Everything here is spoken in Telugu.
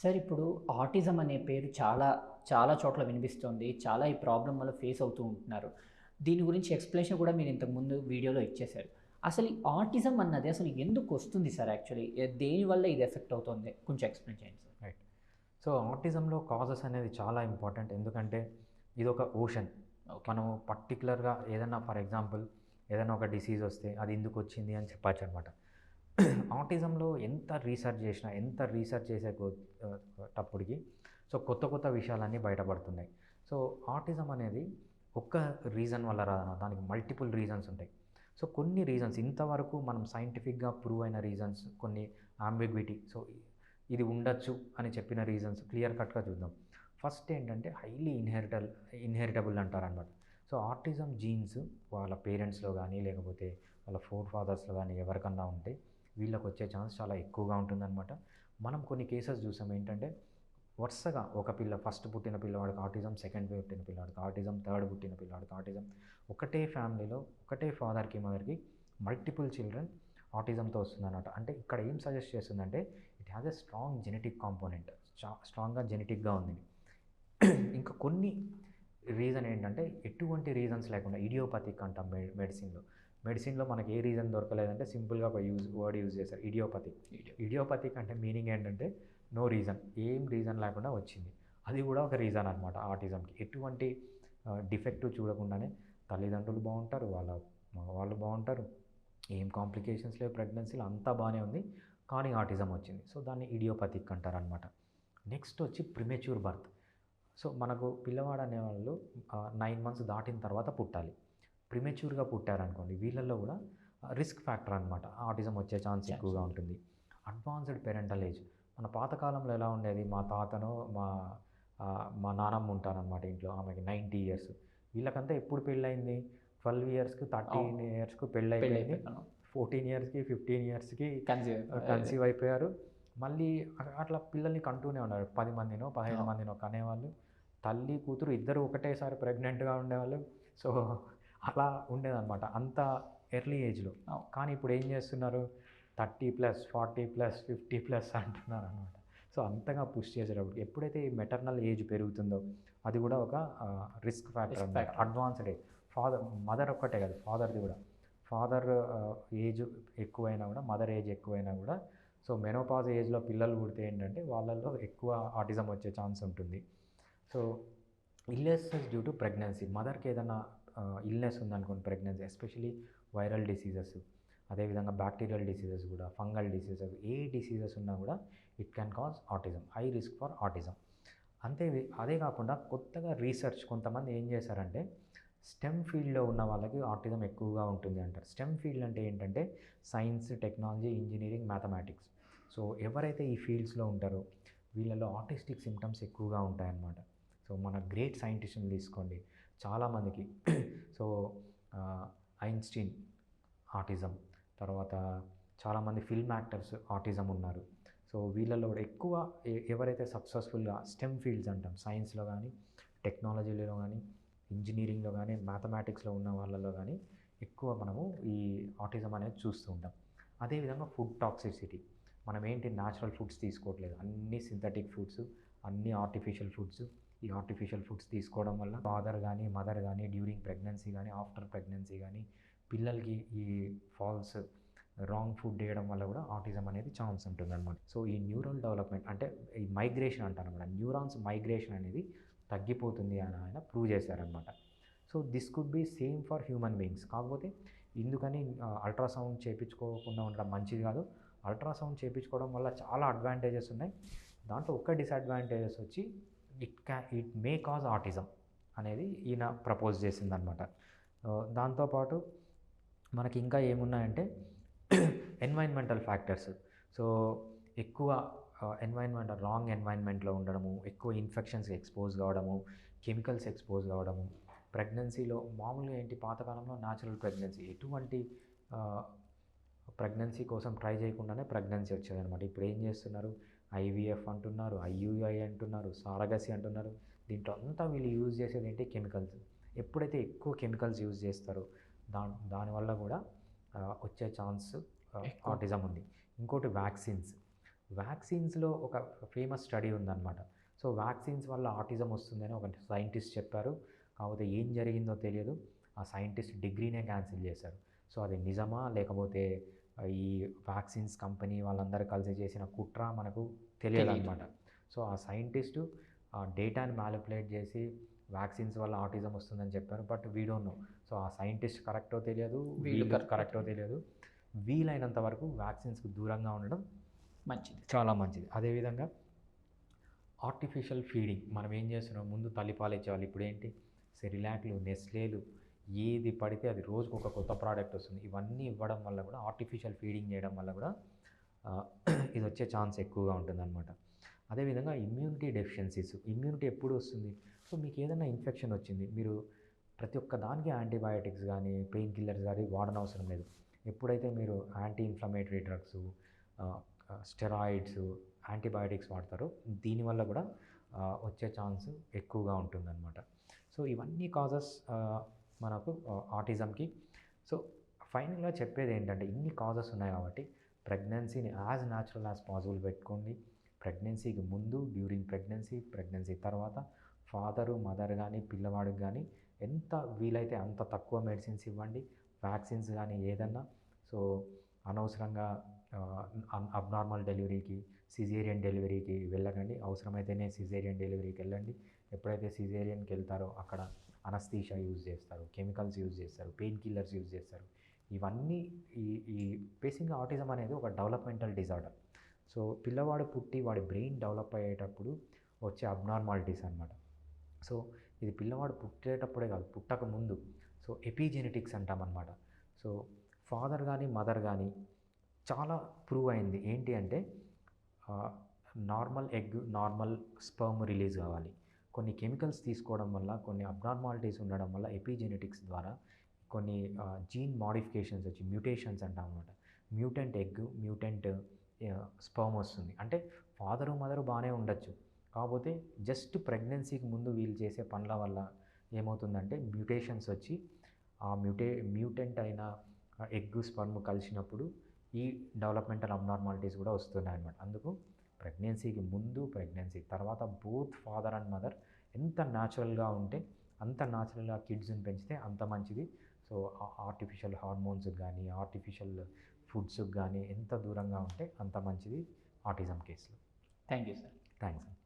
సార్ ఇప్పుడు ఆటిజం అనే పేరు చాలా చాలా చోట్ల వినిపిస్తుంది. చాలా ఈ ప్రాబ్లం వల్ల ఫేస్ అవుతూ ఉంటున్నారు. దీని గురించి ఎక్స్ప్లెనేషన్ కూడా మీరు ఇంతకుముందు వీడియోలో ఇచ్చేశారు. అసలు ఈ ఆటిజం అన్నది అసలు ఎందుకు వస్తుంది సార్ యాక్చువల్లీ? దేనివల్ల ఇది ఎఫెక్ట్ అవుతుంది? కొంచెం ఎక్స్ప్లెయిన్ చేయండి సార్. రైట్. సో ఆటిజంలో కాజెస్ అనేది చాలా ఇంపార్టెంట్. ఎందుకంటే ఇది ఒక ఓషన్ మనము పర్టికులర్గా ఏదైనా ఫర్ ఎగ్జాంపుల్ ఏదైనా ఒక డిసీజ్ వస్తే అది ఎందుకు వచ్చింది అని చెప్పచ్చు అనమాట ఆటిజంలో ఎంత రీసెర్చ్ చేసినా ఎంత రీసెర్చ్ చేసే టప్పటికి సో కొత్త కొత్త విషయాలన్నీ బయటపడుతున్నాయి. సో ఆటిజం అనేది ఒక్క రీజన్ వల్ల రాదన్న దానికి మల్టిపుల్ రీజన్స్ ఉంటాయి. సో కొన్ని రీజన్స్ ఇంతవరకు మనం సైంటిఫిక్గా ప్రూవ్ అయిన రీజన్స్ కొన్ని ఆంబిగ్విటీ సో ఇది ఉండొచ్చు అని చెప్పిన రీజన్స్ క్లియర్ కట్గా చూద్దాం. ఫస్ట్ ఏంటంటే హైలీ ఇన్హెరిటల్ ఇన్హెరిటబుల్ అంటారనమాట సో ఆర్టిజం జీన్స్ వాళ్ళ పేరెంట్స్లో కానీ లేకపోతే వాళ్ళ ఫోర్ ఫాదర్స్లో కానీ ఎవరికన్నా ఉంటే వీళ్ళకి వచ్చే ఛాన్స్ చాలా ఎక్కువగా ఉంటుందన్నమాట. మనం కొన్ని కేసెస్ చూసాం. ఏంటంటే వరుసగా ఒక పిల్ల ఫస్ట్ పుట్టిన పిల్లవాడికి ఆటిజం సెకండ్ పుట్టిన పిల్లవాడికి ఆటిజం థర్డ్ పుట్టిన పిల్లవాడికి ఆటిజం. ఒకటే ఫ్యామిలీలో ఒకటే ఫాదర్కి మదర్కి మల్టిపుల్ చిల్డ్రన్ ఆటిజంతో వస్తుందన్నమాట. అంటే ఇక్కడ ఏం సజెస్ట్ చేస్తుందంటే it has a strong genetic component. స్ట్రాంగ్గా జెనెటిక్గా ఉంది ఇంకా కొన్ని రీజన్ ఏంటంటే ఎటువంటి రీజన్స్ లేకుండా ఇడియోపతిక్ అంటాం మె మెడిసిన్లో. మెడిసిన్లో మనకి ఏ రీజన్ దొరకలేదంటే సింపుల్గా ఒక యూజ్ వర్డ్ యూజ్ చేస్తారు ఇడియోపతిక్ ఇడియోపతిక్ అంటే మీనింగ్ ఏంటంటే నో రీజన్ ఏం రీజన్ లేకుండా వచ్చింది. అది కూడా ఒక రీజన్ అనమాట ఆటిజంకి ఎటువంటి డిఫెక్ట్ చూడకుండానే తల్లిదండ్రులు బాగుంటారు వాళ్ళ వాళ్ళు బాగుంటారు. ఏం కాంప్లికేషన్స్ లేవు ప్రెగ్నెన్సీలో అంతా బాగానే ఉంది కానీ ఆటిజం వచ్చింది. సో దాన్ని ఇడియోపతిక్ అంటారు అనమాట నెక్స్ట్ వచ్చి ప్రిమెచ్యూర్ బర్త్. సో మనకు పిల్లవాడు అనేవాళ్ళు నైన్ మంత్స్ దాటిన తర్వాత పుట్టాలి. ప్రిమెచ్యూర్గా పుట్టారనుకోండి వీళ్ళల్లో కూడా రిస్క్ ఫ్యాక్టర్ అనమాట ఆటిజం వచ్చే ఛాన్స్ ఎక్కువగా ఉంటుంది. Advanced parental age. మన పాతకాలంలో ఎలా ఉండేది? మా తాతను మా మా నానమ్మ ఉంటారనమాట ఇంట్లో ఆమెకి నైంటీ ఇయర్స్. వీళ్ళకంతా ఎప్పుడు పెళ్ళయింది? ట్వెల్వ్ ఇయర్స్కి థర్టీన్ ఇయర్స్కి పెళ్ళి అయిపోయింది ఫోర్టీన్ ఇయర్స్కి ఫిఫ్టీన్ ఇయర్స్కి కన్సీవ్ కన్సీవ్ అయిపోయారు. మళ్ళీ అట్లా పిల్లల్ని కంటూనే ఉన్నారు. పది మందినో పదిహేను మందినో కనేవాళ్ళు. తల్లి కూతురు ఇద్దరు ఒకటేసారి ప్రెగ్నెంట్గా ఉండేవాళ్ళు. సో అలా ఉండేదన్నమాట. అంత ఎర్లీ ఏజ్లో. కానీ ఇప్పుడు ఏం చేస్తున్నారు? Thirty plus forty plus fifty plus అంటున్నారు అనమాట సో అంతగా పుష్ చేసేటప్పుడు ఎప్పుడైతే ఈ మెటర్నల్ ఏజ్ పెరుగుతుందో అది కూడా ఒక రిస్క్ ఫ్యాక్టర్ అనమాట. అడ్వాన్స్డ్ ఏజ్ ఫాదర్ మదర్ ఒక్కటే కాదు ఫాదర్ది కూడా. ఫాదర్ ఏజ్ ఎక్కువైనా కూడా మదర్ ఏజ్ ఎక్కువైనా కూడా సో మెనోపాజ్ ఏజ్లో పిల్లలు పుడితే ఏంటంటే వాళ్ళల్లో ఎక్కువ ఆటిజం వచ్చే ఛాన్స్ ఉంటుంది. So illnesses due to pregnancy మదర్కి ఏదైనా ఇల్నెస్ ఉందనుకోండి ప్రెగ్నెన్సీ ఎస్పెషలీ వైరల్ డిసీజెస్ అదేవిధంగా బ్యాక్టీరియల్ డిసీజెస్ కూడా ఫంగల్ డిసీజెస్ ఏ డిసీజెస్ ఉన్నా కూడా it can cause autism high risk for autism అంతే అదే కాకుండా కొత్తగా రీసెర్చ్ కొంతమంది ఏం చేశారంటే స్టెమ్ ఫీల్డ్లో ఉన్న వాళ్ళకి ఆటిజం ఎక్కువగా ఉంటుంది అంటారు. స్టెమ్ ఫీల్డ్ అంటే ఏంటంటే science technology engineering mathematics so ఎవరైతే ఈ ఫీల్డ్స్లో ఉంటారో వీళ్ళలో ఆటిస్టిక్ సిమ్టమ్స్ ఎక్కువగా ఉంటాయన్నమాట. సో మన గ్రేట్ సైంటిస్ట్ని తీసుకోండి. చాలామందికి సో ఐన్స్టీన్ ఆటిజం తర్వాత చాలామంది ఫిల్మ్ యాక్టర్స్ ఆటిజం ఉన్నారు. సో వీళ్ళలో కూడా ఎక్కువ ఎవరైతే సక్సెస్ఫుల్గా స్టెమ్ ఫీల్డ్స్ అంటాం సైన్స్లో కానీ టెక్నాలజీలో కానీ ఇంజనీరింగ్లో కానీ మ్యాథమెటిక్స్లో ఉన్న వాళ్ళలో కానీ ఎక్కువ మనము ఈ ఆటిజం అనేది చూస్తూ ఉంటాం. అదేవిధంగా ఫుడ్ టాక్సిసిటీ. మనం ఏంటి న్యాచురల్ ఫుడ్స్ తీసుకోవట్లేదు. అన్ని సింథటిక్ ఫుడ్స్ అన్ని ఆర్టిఫిషియల్ ఫుడ్స్ ఈ ఆర్టిఫిషియల్ ఫుడ్స్ తీసుకోవడం వల్ల ఫాదర్ కానీ మదర్ కానీ డ్యూరింగ్ ప్రెగ్నెన్సీ కానీ ఆఫ్టర్ ప్రెగ్నెన్సీ కానీ పిల్లలకి ఈ ఫాల్స్ రాంగ్ ఫుడ్ వేయడం వల్ల కూడా ఆటిజం అనేది ఛాన్స్ ఉంటుంది అనమాట సో ఈ న్యూరల్ డెవలప్మెంట్ అంటే ఈ మైగ్రేషన్ అంటారు అనమాట న్యూరాన్స్ మైగ్రేషన్ అనేది తగ్గిపోతుంది అని ఆయన ప్రూవ్ చేశారనమాట so this could be same for human beings కాకపోతే ఇందుకని అల్ట్రాసౌండ్ చేయించుకోకుండా ఉండడం మంచిది కాదు. అల్ట్రాసౌండ్ చేయించుకోవడం వల్ల చాలా అడ్వాంటేజెస్ ఉన్నాయి. దాంట్లో ఒక్క డిసడ్వాంటేజెస్ వచ్చి ఇట్ క్యా ఇట్ మే కాజ్ ఆటిజం అనేది ఈయన ప్రపోజ్ చేసిందనమాట దాంతోపాటు మనకి ఇంకా ఏమున్నాయంటే ఎన్వైర్న్మెంటల్ ఫ్యాక్టర్స్. సో ఎక్కువ ఎన్వైర్న్మెంట్ రాంగ్ ఎన్వైర్న్మెంట్లో ఉండడము ఎక్కువ ఇన్ఫెక్షన్స్కి ఎక్స్పోజ్ కావడము కెమికల్స్ ఎక్స్పోజ్ కావడము ప్రెగ్నెన్సీలో మామూలుగా ఏంటి పాతకాలంలో న్యాచురల్ ప్రెగ్నెన్సీ ఎటువంటి ప్రెగ్నెన్సీ కోసం ట్రై చేయకుండానే ప్రెగ్నెన్సీ వచ్చేదనమాట ఇప్పుడు ఏం చేస్తున్నారు? ఐవీఎఫ్ అంటున్నారు ఐయుఐ అంటున్నారు సారగసి అంటున్నారు. దీంట్లో అంతా వీళ్ళు యూజ్ చేసేది ఏంటి? కెమికల్స్. ఎప్పుడైతే ఎక్కువ కెమికల్స్ యూజ్ చేస్తారో దా దానివల్ల కూడా వచ్చే ఛాన్స్. ఆటిజం ఉంది. ఇంకోటి వ్యాక్సిన్స్. వ్యాక్సిన్స్లో ఒక ఫేమస్ స్టడీ ఉందన్నమాట. సో వ్యాక్సిన్స్ వల్ల ఆటిజం వస్తుందని ఒక సైంటిస్ట్ చెప్పారు. కాకపోతే ఏం జరిగిందో తెలియదు. ఆ సైంటిస్ట్ డిగ్రీనే క్యాన్సిల్ చేశారు. సో అది నిజమా? లేకపోతే ఈ వ్యాక్సిన్స్ కంపెనీ వాళ్ళందరూ కలిసి చేసిన కుట్ర మనకు తెలియదు. అనమాట సో ఆ సైంటిస్టు ఆ డేటాని మ్యాలిపులేట్ చేసి వ్యాక్సిన్స్ వల్ల ఆటిజం వస్తుందని చెప్పారు. But we don't know so ఆ సైంటిస్ట్ కరెక్టో తెలియదు వీళ్ళు కరెక్టో తెలియదు. వీలైనంత వరకు వ్యాక్సిన్స్కి దూరంగా ఉండడం మంచిది. చాలా మంచిది. అదేవిధంగా ఆర్టిఫిషియల్ ఫీడింగ్ మనం ఏం చేస్తున్నాం? ముందు తల్లిపాలు ఇచ్చేవాళ్ళు. ఇప్పుడు ఏంటి సెరిలాక్లు నెస్లేలు ఏది పడితే అది రోజుకు ఒక కొత్త ప్రోడక్ట్ వస్తుంది. ఇవన్నీ ఇవ్వడం వల్ల కూడా ఆర్టిఫిషియల్ ఫీడింగ్ చేయడం వల్ల కూడా ఇది వచ్చే ఛాన్స్ ఎక్కువగా ఉంటుందన్నమాట. అదేవిధంగా ఇమ్యూనిటీ డెఫిషియన్సీస్ ఇమ్యూనిటీ ఎప్పుడు వస్తుంది? సో మీకు ఏదైనా ఇన్ఫెక్షన్ వచ్చింది మీరు ప్రతి ఒక్క దానికి యాంటీబయాటిక్స్ కానీ పెయిన్ కిల్లర్స్ కానీ వాడనవసరం లేదు. ఎప్పుడైతే మీరు anti inflammatory drugs steroids antibiotics వాడతారో దీనివల్ల కూడా వచ్చే ఛాన్స్ ఎక్కువగా ఉంటుందన్నమాట. సో ఇవన్నీ కాజెస్ మనకు ఆటిజంకి. సో ఫైనల్గా చెప్పేది ఏంటంటే ఇన్ని కాజెస్ ఉన్నాయి కాబట్టి ప్రెగ్నెన్సీని యాజ్ న్యాచురల్ యాజ్ పాసిబుల్ పెట్టుకోండి. ప్రెగ్నెన్సీకి ముందు డ్యూరింగ్ ప్రెగ్నెన్సీ ప్రెగ్నెన్సీ తర్వాత ఫాదరు మదర్ కానీ పిల్లవాడికి కానీ ఎంత వీలైతే అంత తక్కువ మెడిసిన్స్ ఇవ్వండి. వ్యాక్సిన్స్ కానీ ఏదన్నా. సో అనవసరంగా అబ్నార్మల్ డెలివరీకి సిజేరియన్ డెలివరీకి వెళ్ళకండి. అవసరమైతేనే సిజేరియన్ డెలివరీకి వెళ్ళండి. ఎప్పుడైతే సిజేరియన్కి వెళ్తారో అక్కడ అనస్థీషా యూజ్ చేస్తారు కెమికల్స్ యూజ్ చేస్తారు పెయిన్ కిల్లర్స్ యూజ్ చేస్తారు. ఇవన్నీ ఈ ఈ బేసిక్గా ఆటిజం అనేది ఒక డెవలప్మెంటల్ డిజార్డర్ సో పిల్లవాడు పుట్టి వాడి బ్రెయిన్ డెవలప్ అయ్యేటప్పుడు వచ్చే అబ్నార్మాలిటీస్ అనమాట సో ఇది పిల్లవాడు పుట్టేటప్పుడే కాదు పుట్టక ముందు. సో ఎపిజెనెటిక్స్ అంటామన్నమాట సో ఫాదర్ కానీ మదర్ కానీ చాలా ప్రూవ్ అయింది. ఏంటి అంటే normal egg normal sperm release కావాలి. కొన్ని కెమికల్స్ తీసుకోవడం వల్ల కొన్ని అబ్నార్మాలిటీస్ ఉండడం వల్ల ఎపిజెనెటిక్స్ ద్వారా కొన్ని జీన్ మాడిఫికేషన్స్ వచ్చి మ్యూటేషన్స్ అంటాం అనమాట మ్యూటెంట్ ఎగ్ మ్యూటెంట్ స్పర్మ్ వస్తుంది. అంటే ఫాదరు మదరు బాగానే ఉండొచ్చు. కాకపోతే జస్ట్ ప్రెగ్నెన్సీకి ముందు వీళ్ళు చేసే పనుల వల్ల ఏమవుతుందంటే మ్యూటేషన్స్ వచ్చి ఆ మ్యూటే మ్యూటెంట్ అయిన ఎగ్ స్పర్మ్ కలిసినప్పుడు ఈ డెవలప్మెంటల్ అబ్నార్మాలిటీస్ కూడా వస్తున్నాయి అన్నమాట అందుకు ప్రెగ్నెన్సీకి ముందు ప్రెగ్నెన్సీ తర్వాత బోత్ ఫాదర్ అండ్ మదర్ ఎంత న్యాచురల్గా ఉంటే అంత న్యాచురల్గా కిడ్స్ని పెంచితే అంత మంచిది. సో ఆర్టిఫిషియల్ హార్మోన్స్కి కానీ ఆర్టిఫిషియల్ ఫుడ్స్కి కానీ ఎంత దూరంగా ఉంటే అంత మంచిది ఆటిజం కేసులో. Thank you sir. థ్యాంక్స్